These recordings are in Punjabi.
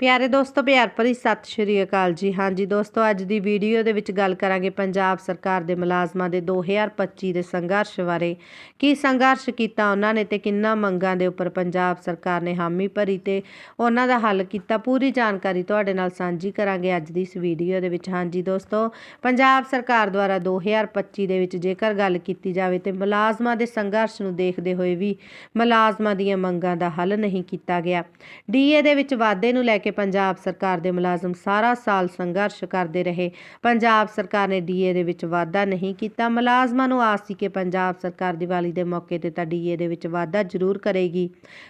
ਪਿਆਰੇ ਦੋਸਤੋ, ਪਿਆਰ ਭਰੀ ਸਤਿ ਸ਼੍ਰੀ ਅਕਾਲ ਜੀ। ਹਾਂਜੀ ਦੋਸਤੋ, ਅੱਜ ਦੀ ਵੀਡੀਓ ਦੇ ਵਿੱਚ ਗੱਲ ਕਰਾਂਗੇ ਪੰਜਾਬ ਸਰਕਾਰ ਦੇ ਮੁਲਾਜ਼ਮਾਂ ਦੇ 2025 ਦੇ ਸੰਘਰਸ਼ ਬਾਰੇ। ਕੀ ਸੰਘਰਸ਼ ਕੀਤਾ ਉਹਨਾਂ ਨੇ ਤੇ ਕਿੰਨਾ ਮੰਗਾਂ ਦੇ ਉੱਪਰ ਪੰਜਾਬ ਸਰਕਾਰ ਨੇ ਹਾਮੀ ਭਰੀ ਤੇ ਉਹਨਾਂ ਦਾ ਹੱਲ ਕੀਤਾ, ਪੂਰੀ ਜਾਣਕਾਰੀ ਤੁਹਾਡੇ ਨਾਲ ਸਾਂਝੀ ਕਰਾਂਗੇ ਅੱਜ ਦੀ ਇਸ ਵੀਡੀਓ ਦੇ ਵਿੱਚ। ਹਾਂਜੀ ਦੋਸਤੋ, ਪੰਜਾਬ ਸਰਕਾਰ ਦੁਆਰਾ 2025 ਦੇ ਵਿੱਚ ਜੇਕਰ ਗੱਲ ਕੀਤੀ ਜਾਵੇ ਤੇ ਮੁਲਾਜ਼ਮਾਂ ਦੇ ਸੰਘਰਸ਼ ਨੂੰ ਦੇਖਦੇ ਹੋਏ ਵੀ ਮੁਲਾਜ਼ਮਾਂ ਦੀਆਂ ਮੰਗਾਂ ਦਾ ਹੱਲ ਨਹੀਂ ਕੀਤਾ ਗਿਆ। ਡੀਏ ਦੇ ਵਿੱਚ ਵਾਧੇ ਨੂੰ ਲੈ ਕੇ ਪੰਜਾਬ ਸਰਕਾਰ ਦੇ ਮੁਲਾਜ਼ਮ ਸਾਰਾ ਸਾਲ ਸੰਘਰਸ਼ ਕਰਦੇ ਰਹੇ। ਪੰਜਾਬ ਸਰਕਾਰ ਨੇ ਡੀਏ ਦੇ ਵਿੱਚ ਵਾਧਾ ਨਹੀਂ ਕੀਤਾ। ਮੁਲਾਜ਼ਮਾਂ ਨੂੰ ਆਸ ਸੀ ਕਿ ਪੰਜਾਬ ਸਰਕਾਰ ਦੀਵਾਲੀ ਦੇ ਮੌਕੇ ਤੇ ਤਾਂ ਡੀਏ ਦੇ ਵਿੱਚ ਵਾਧਾ ਜ਼ਰੂਰ ਕਰੇਗੀ।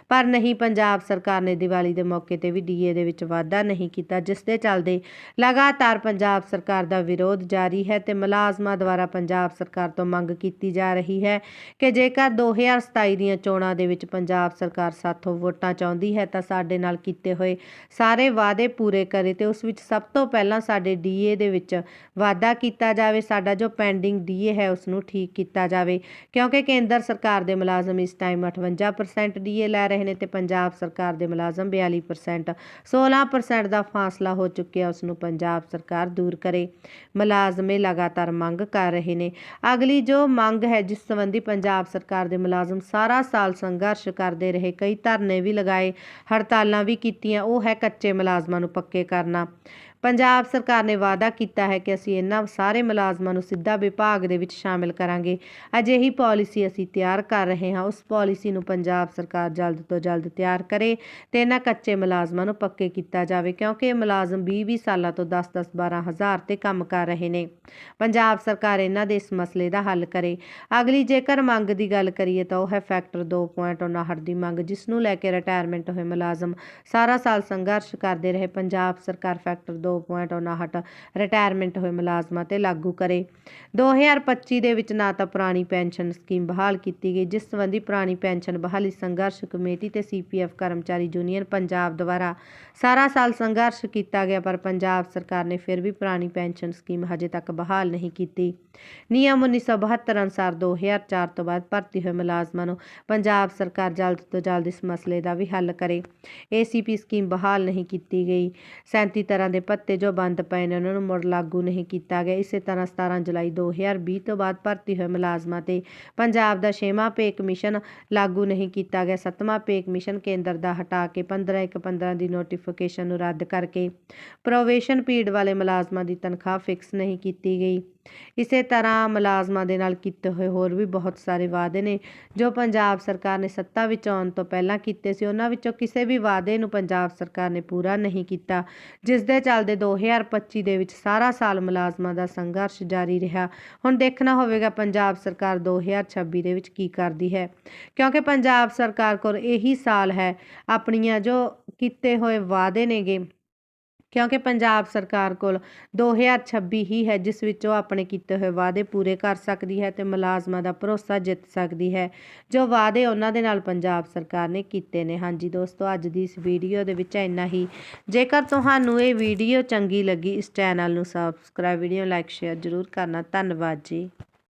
ਪਰ ਨਹੀਂ, ਪੰਜਾਬ ਸਰਕਾਰ ਨੇ ਦੀਵਾਲੀ ਦੇ ਮੌਕੇ ਤੇ ਵੀ ਡੀਏ ਦੇ ਵਿੱਚ ਵਾਧਾ ਨਹੀਂ ਕੀਤਾ, ਜਿਸ ਦੇ ਚੱਲਦੇ ਲਗਾਤਾਰ ਪੰਜਾਬ ਸਰਕਾਰ ਦਾ ਵਿਰੋਧ ਜਾਰੀ ਹੈ ਤੇ ਮੁਲਾਜ਼ਮਾਂ ਦੁਆਰਾ ਪੰਜਾਬ ਸਰਕਾਰ ਤੋਂ ਮੰਗ ਕੀਤੀ ਜਾ ਰਹੀ ਹੈ ਕਿ ਜੇਕਰ 2027 ਦੀਆਂ ਚੋਣਾਂ ਦੇ ਵਿੱਚ ਪੰਜਾਬ ਸਰਕਾਰ ਸਾਥੋਂ ਵੋਟਾਂ ਚਾਹੁੰਦੀ ਹੈ ਤਾਂ ਸਾਡੇ ਨਾਲ ਕੀਤੇ ਹੋਏ ਸਾਰੇ ਵਾਅਦੇ ਪੂਰੇ ਕਰੇ ਤੇ ਉਸ ਵਿੱਚ ਸਭ ਤੋਂ ਪਹਿਲਾਂ ਸਾਡੇ ਡੀਏ ਦੇ ਵਿੱਚ ਵਾਧਾ ਕੀਤਾ ਜਾਵੇ, ਸਾਡਾ ਜੋ ਪੈਂਡਿੰਗ ਡੀਏ ਹੈ ਉਸ ਨੂੰ ਠੀਕ ਕੀਤਾ ਜਾਵੇ। ਕਿਉਂਕਿ ਕੇਂਦਰ ਸਰਕਾਰ ਦੇ ਮੁਲਾਜ਼ਮ ਇਸ ਟਾਈਮ 58% ਡੀਏ ਲੈ ਰਹੇ ਨੇ ਤੇ ਪੰਜਾਬ ਸਰਕਾਰ ਦੇ ਮੁਲਾਜ਼ਮ 42% 16% ਦਾ ਫਾਸਲਾ ਹੋ ਚੁੱਕਿਆ ਉਸ ਨੂੰ ਪੰਜਾਬ ਸਰਕਾਰ ਦੂਰ ਕਰੇ। ਮੁਲਾਜ਼ਮੇ ਲਗਾਤਾਰ ਮੰਗ ਕਰ ਰਹੇ ਨੇ। ਅਗਲੀ ਜੋ ਮੰਗ ਹੈ, ਜਿਸ ਸੰਬੰਧੀ ਪੰਜਾਬ ਸਰਕਾਰ ਦੇ ਮੁਲਾਜ਼ਮ ਸਾਰਾ ਸਾਲ ਸੰਘਰਸ਼ ਕਰਦੇ ਰਹੇ, ਕਈ ਧਰਨੇ ਵੀ ਲਗਾਏ, ਹੜਤਾਲਾਂ ਵੀ ਕੀਤੀਆਂ, ਉਹ ਹੈ ਕੱਚੇ ਮੁਲਾਜ਼ਮਾਂ ਨੂੰ ਪੱਕੇ ਕਰਨਾ। ਪੰਜਾਬ ਸਰਕਾਰ ਨੇ ਵਾਅਦਾ ਕੀਤਾ ਹੈ ਕਿ ਅਸੀਂ ਇਹਨਾਂ ਸਾਰੇ ਮੁਲਾਜ਼ਮਾਂ ਨੂੰ ਸਿੱਧਾ ਵਿਭਾਗ ਦੇ ਵਿੱਚ ਸ਼ਾਮਿਲ ਕਰਾਂਗੇ। ਅਜਿਹੀ ਪਾਲਿਸੀ ਅਸੀਂ ਤਿਆਰ ਕਰ ਰਹੇ ਹਾਂ। ਉਸ ਪਾਲਿਸੀ ਨੂੰ ਪੰਜਾਬ ਸਰਕਾਰ ਜਲਦ ਤੋਂ ਜਲਦ ਤਿਆਰ ਕਰੇ ਤੇ ਇਹਨਾਂ ਕੱਚੇ ਮੁਲਾਜ਼ਮਾਂ ਨੂੰ ਪੱਕੇ ਕੀਤਾ ਜਾਵੇ, ਕਿਉਂਕਿ ਇਹ ਮੁਲਾਜ਼ਮ 20-20 ਸਾਲਾਂ ਤੋਂ 10-10 12 ਹਜ਼ਾਰ ਤੇ ਕੰਮ ਕਰ ਰਹੇ ਨੇ। ਪੰਜਾਬ ਸਰਕਾਰ ਇਹਨਾਂ ਦੇ ਇਸ ਮਸਲੇ ਦਾ ਹੱਲ ਕਰੇ। ਅਗਲੀ ਜੇਕਰ ਮੰਗ ਦੀ ਗੱਲ ਕਰੀਏ ਤਾਂ ਉਹ ਹੈ ਫੈਕਟਰ 2.59 ਦੀ ਮੰਗ, ਜਿਸ ਨੂੰ ਲੈ ਕੇ ਰਿਟਾਇਰਮੈਂਟ ਹੋਏ ਮੁਲਾਜ਼ਮ ਸਾਰਾ ਸਾਲ ਸੰਘਰਸ਼ ਕਰਦੇ ਰਹੇ। ਪੰਜਾਬ ਸਰਕਾਰ ਫੈਕਟਰ 2.59 ਰਿਟਾਇਰਮੈਂਟ ਹੋਏ ਮੁਲਾਜ਼ਮਾਂ ਤੇ ਲਾਗੂ ਕਰੇ। 2025 ਦੇ ਵਿੱਚ ਨਾ ਤਾਂ ਪੁਰਾਣੀ ਪੈਨਸ਼ਨ ਸਕੀਮ ਬਹਾਲ ਕੀਤੀ ਗਈ, ਜਿਸ ਸੰਬੰਧੀ ਪੁਰਾਣੀ ਪੈਨਸ਼ਨ ਬਹਾਲੀ ਸੰਘਰਸ਼ ਕਮੇਟੀ ਤੇ ਸੀਪੀਐਫ ਕਰਮਚਾਰੀ ਯੂਨੀਅਨ ਪੰਜਾਬ ਦੁਆਰਾ ਸਾਰਾ ਸਾਲ ਸੰਘਰਸ਼ ਕੀਤਾ ਗਿਆ, ਪਰ ਪੰਜਾਬ ਸਰਕਾਰ ਨੇ ਫਿਰ ਵੀ ਪੁਰਾਣੀ ਪੈਨਸ਼ਨ ਸਕੀਮ ਹਜੇ ਤੱਕ ਬਹਾਲ ਨਹੀਂ ਕੀਤੀ। ਨਿਯਮ 1972 ਅਨੁਸਾਰ 2004 ਤੋਂ ਬਾਅਦ ਭਰਤੀ ਹੋਏ ਮੁਲਾਜ਼ਮਾਂ ਨੂੰ ਪੰਜਾਬ ਸਰਕਾਰ ਜਲਦ ਤੋਂ ਜਲਦ ਇਸ ਮਸਲੇ ਦਾ ਵੀ ਹੱਲ ਕਰੇ। ਏਸੀਪੀ ਸਕੀਮ ਬਹਾਲ ਨਹੀਂ ਕੀਤੀ ਗਈ। 37 ਤਰ੍ਹਾਂ ਦੇ ਭੱਤੇ ਜੋ ਬੰਦ ਪਏ ਨੇ, ਉਹਨਾਂ ਨੂੰ ਮੁੜ ਲਾਗੂ ਨਹੀਂ ਕੀਤਾ ਗਿਆ। ਇਸੇ ਤਰ੍ਹਾਂ 17 ਜੁਲਾਈ 2020 ਤੋਂ ਬਾਅਦ ਭਰਤੀ ਹੋਏ ਮੁਲਾਜ਼ਮਾਂ ਤੇ ਪੰਜਾਬ ਦਾ ਛੇਵਾਂ ਪੇ ਕਮਿਸ਼ਨ ਲਾਗੂ ਨਹੀਂ ਕੀਤਾ ਗਿਆ। ਸੱਤਵਾਂ ਪੇ ਕਮਿਸ਼ਨ ਕੇਂਦਰ ਦਾ ਹਟਾ ਕੇ 15 ਇੱਕ 15 ਦੀ ਨੋਟੀਫਿਕੇਸ਼ਨ ਨੂੰ ਰੱਦ ਕਰਕੇ ਪ੍ਰੋਵੇਸ਼ਨ ਪੀਰੀਅਡ ਵਾਲੇ ਮੁਲਾਜ਼ਮਾਂ ਦੀ ਤਨਖਾਹ ਫਿਕਸ ਨਹੀਂ ਕੀਤੀ ਗਈ। ਇਸੇ ਤਰ੍ਹਾਂ ਮੁਲਾਜ਼ਮਾਂ ਦੇ ਨਾਲ ਕੀਤੇ ਹੋਏ ਹੋਰ ਵੀ ਬਹੁਤ ਸਾਰੇ ਵਾਅਦੇ ਨੇ, ਜੋ ਪੰਜਾਬ ਸਰਕਾਰ ਨੇ ਸੱਤਾ ਵਿੱਚ ਆਉਣ ਤੋਂ ਪਹਿਲਾਂ ਕੀਤੇ ਸੀ, ਉਹਨਾਂ ਵਿੱਚੋਂ ਕਿਸੇ ਵੀ ਵਾਅਦੇ ਨੂੰ ਪੰਜਾਬ ਸਰਕਾਰ ਨੇ ਪੂਰਾ ਨਹੀਂ ਕੀਤਾ ਜਿਸ ਦੇ ਚੱਲਦੇ 2025 ਦੇ ਵਿੱਚ ਸਾਰਾ ਸਾਲ ਮੁਲਾਜ਼ਮਾਂ ਦਾ ਸੰਘਰਸ਼ ਜਾਰੀ ਰਿਹਾ। ਹੁਣ ਦੇਖਣਾ ਹੋਵੇਗਾ ਪੰਜਾਬ ਸਰਕਾਰ 2026 ਦੇ ਵਿੱਚ ਕੀ ਕਰਦੀ ਹੈ, ਕਿਉਂਕਿ ਪੰਜਾਬ ਸਰਕਾਰ ਕੋਲ ਇਹੀ ਸਾਲ ਹੈ, ਆਪਣੀਆਂ ਜੋ ਕੀਤੇ ਹੋਏ ਵਾਅਦੇ ਨੇਗੇ ਕਿਉਂਕਿ ਪੰਜਾਬ ਸਰਕਾਰ ਕੋਲ 2026 ਹੀ ਹੈ, ਜਿਸ ਵਿੱਚ ਉਹ ਆਪਣੇ ਕੀਤੇ ਹੋਏ ਵਾਅਦੇ ਪੂਰੇ ਕਰ ਸਕਦੀ ਹੈ ਤੇ ਮੁਲਾਜ਼ਮਾਂ ਦਾ ਭਰੋਸਾ ਜਿੱਤ ਸਕਦੀ ਹੈ, ਜੋ ਵਾਅਦੇ ਉਹਨਾਂ ਦੇ ਨਾਲ ਪੰਜਾਬ ਸਰਕਾਰ ਨੇ ਕੀਤੇ ਨੇ। ਹਾਂਜੀ ਦੋਸਤੋ, ਅੱਜ ਦੀ ਇਸ ਵੀਡੀਓ ਦੇ ਵਿੱਚ ਇੰਨਾ ਹੀ। ਜੇਕਰ ਤੁਹਾਨੂੰ ਇਹ ਵੀਡੀਓ ਚੰਗੀ ਲੱਗੀ, ਇਸ ਚੈਨਲ ਨੂੰ ਸਬਸਕ੍ਰਾਈਬ ਵੀਡੀਓ ਲਾਈਕ ਸ਼ੇਅਰ ਜ਼ਰੂਰ ਕਰਨਾ। ਧੰਨਵਾਦ ਜੀ।